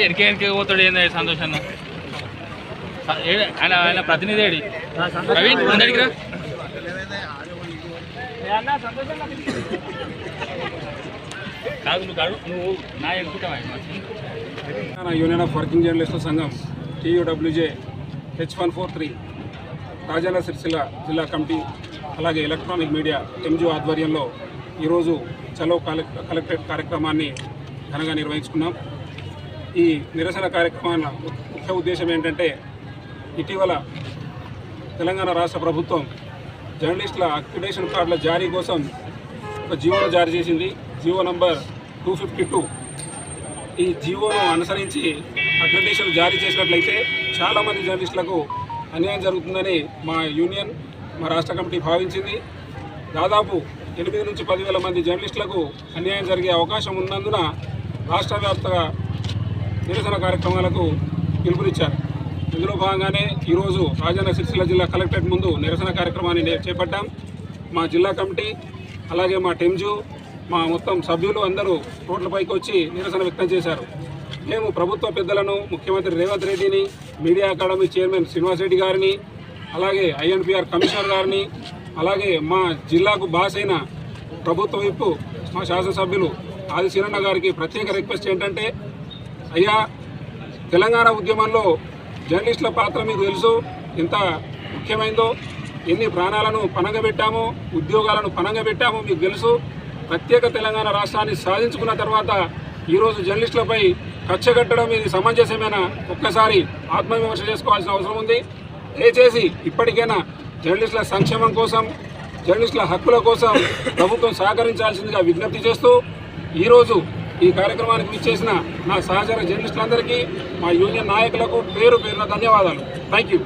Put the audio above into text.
ఎడికే వస్తుంది పోతాడు ఏంది సంతోష్ ఆయన ఆయన ప్రతినిధి ఏడి? ప్రవీణ్ ముందడికి రా. కాదు నువ్వు కాదు నువ్వు నా ఎక్కుతావా యూనియన్ ఆఫ్ వర్కింగ్ జర్నలిస్టుల సంఘం TUWJ H one four three. Rajanna Sircilla జిల్లా కమిటీ అలాగే ఎలక్ట్రానిక్ మీడియా ఎంజీ ఆధ్వర్యంలో ఈరోజు చలో కలెక్టరేట్ కార్యక్రమాన్ని ఘనంగా నిర్వహించుకున్నాం. ఈ నిరసన కార్యక్రమాల ముఖ్య ఉద్దేశం ఏంటంటే ఇటీవల తెలంగాణ రాష్ట్ర ప్రభుత్వం జర్నలిస్టుల అక్యుడేషన్ కార్డుల జారీ కోసం ఒక జీవోను జారీ చేసింది. GO number two fifty two. ఈ జీవోను అనుసరించి అక్రిడేషన్ జారీ చేసినట్లయితే చాలామంది జర్నలిస్టులకు అన్యాయం జరుగుతుందని మా యూనియన్ మా రాష్ట్ర కమిటీ భావించింది. దాదాపు ఎనిమిది నుంచి పదివేల మంది జర్నలిస్టులకు అన్యాయం జరిగే అవకాశం ఉన్నందున రాష్ట్ర వ్యాప్తంగా నిరసన కార్యక్రమాలకు పిలుపునిచ్చారు. ఇందులో భాగంగానే ఈరోజు రాజన్న సిరిసిల్ల జిల్లా కలెక్టరేట్ ముందు నిరసన కార్యక్రమాన్ని చేపట్టాం. మా జిల్లా కమిటీ అలాగే మా టెంజు మా మొత్తం సభ్యులు అందరూ రోడ్లపైకి వచ్చి నిరసన వ్యక్తం చేశారు. మేము ప్రభుత్వ పెద్దలను ముఖ్యమంత్రి రేవంత్ రెడ్డిని media academy chairman Srinivas Reddy గారిని అలాగే ఐఎన్పిఆర్ కమిషనర్ గారిని అలాగే మా జిల్లాకు బాస్ అయిన ప్రభుత్వ వైపు మా శాసనసభ్యులు ఆది శిరణ గారికి ప్రత్యేక రిక్వెస్ట్ ఏంటంటే అయ్యా తెలంగాణ ఉద్యమంలో జర్నలిస్టుల పాత్ర మీకు తెలుసు ఎంత ముఖ్యమైందో ఎన్ని ప్రాణాలను పనంగబెట్టామో ఉద్యోగాలను పనంగబెట్టామో మీకు తెలుసు. ప్రత్యేక తెలంగాణ రాష్ట్రాన్ని సాధించుకున్న తర్వాత ఈరోజు జర్నలిస్టులపై కచ్చగట్టడం ఇది సమంజసమేనా? ఒక్కసారి ఆత్మవిమర్శ చేసుకోవాల్సిన అవసరం ఉంది. దయచేసి ఇప్పటికైనా జర్నలిస్టుల సంక్షేమం కోసం జర్నలిస్టుల హక్కుల కోసం ప్రభుత్వం సహకరించాల్సిందిగా విజ్ఞప్తి చేస్తూ ఈరోజు ఈ కార్యక్రమానికి విచ్చేసిన నా సహచర జర్నలిస్టులందరికీ మా యూనియన్ నాయకులకు పేరు పేరున ధన్యవాదాలు. Thank you